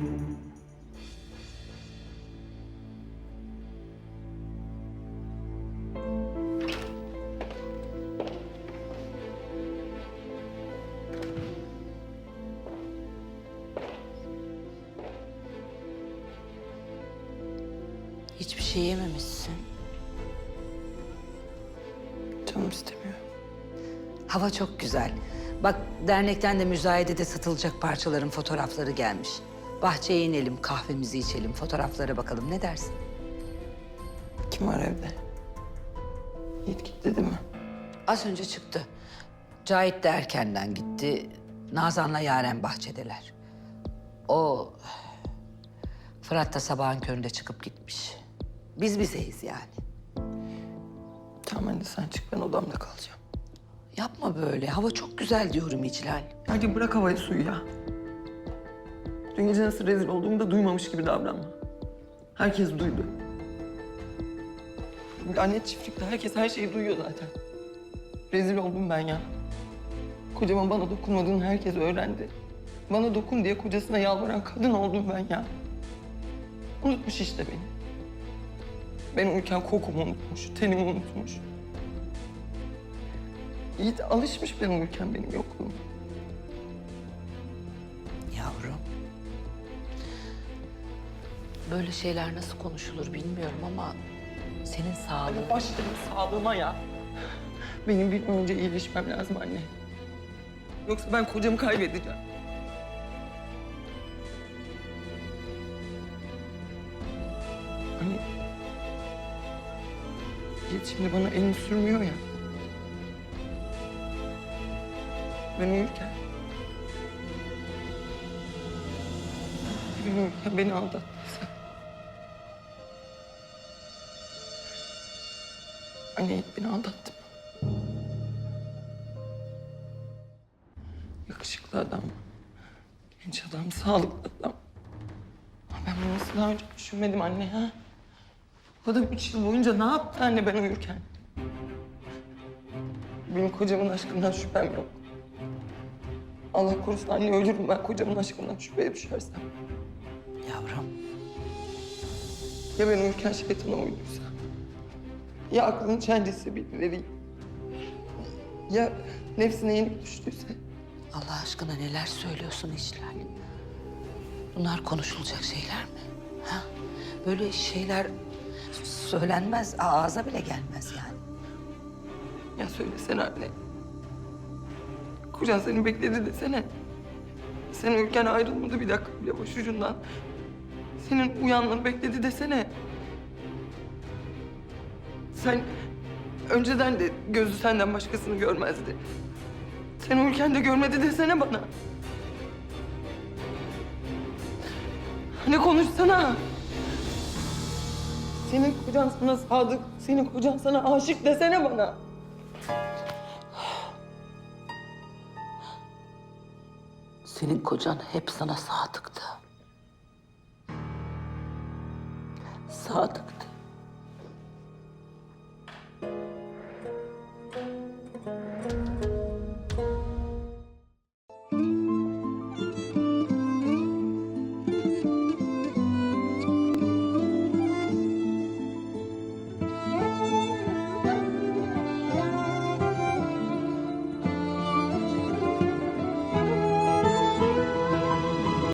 Hiçbir şey yememişsin. Canım istemiyor. Hava çok güzel. Bak dernekten de müzayedede satılacak parçaların fotoğrafları gelmiş. Bahçeye inelim, kahvemizi içelim, fotoğraflara bakalım. Ne dersin? Kim var evde? Yiğit gitti değil mi? Az önce çıktı. Cahit de erkenden gitti. Nazan'la Yaren bahçedeler. O... Fırat da sabahın köründe çıkıp gitmiş. Biz bizeyiz yani. Tamam anne sen çık ben odamda kalacağım. Yapma böyle. Hava çok güzel diyorum İclal. Hadi bırak havayı suyu ya. Dün gece nasıl rezil olduğumu da duymamış gibi davranma. Herkes duydu. Anne çiftlikte herkes her şeyi duyuyor zaten. Rezil oldum ben ya. Kocamın bana dokunmadığını herkes öğrendi. Bana dokun diye kocasına yalvaran kadın oldum ben ya. Unutmuş işte beni. Ben uyurken kokumu unutmuş, tenimi unutmuş. Yiğit alışmış ben uyurken benim yokluğum. Böyle şeyler nasıl konuşulur bilmiyorum ama senin sağlığın... Hadi başlayalım sağlığıma ya. Benim bir an önce iyileşmem lazım anne. Yoksa ben kocamı kaybedeceğim. Anne. Yiğit şimdi bana elini sürmüyor ya. Ben uyurken. Ben uyurken beni aldattıysa. Anne beni aldattı mı? Yakışıklı adam. Genç adam, sağlıklı adam. Ama Ben bunu nasıl daha önce düşünmedim anne ha? O da üç yıl boyunca ne yaptı anne ben uyurken? Benim kocamın aşkından şüphem yok. Allah korusun anne ölürüm ben kocamın aşkından şüpheye düşersem. Yavrum. Ya ben uyurken şeytana uyduysa? Ya aklının çencesi birileri? Ya nefsine yenik düştüyse? Allah aşkına neler söylüyorsun İclal? Bunlar konuşulacak şeyler mi? Ha? Böyle şeyler söylenmez, ağza bile gelmez yani. Ya söylesene anne. Kocan seni bekledi desene. Sen uyurken ayrılmadı bir dakika bile başucundan. Senin uyanmanı bekledi desene. Sen önceden de gözü senden başkasını görmezdi. Sen uyurken de görmedi desene bana. Hani konuşsana. Senin kocan sana sadık, senin kocan sana aşık desene bana. Senin kocan hep sana sadıktı. Sadık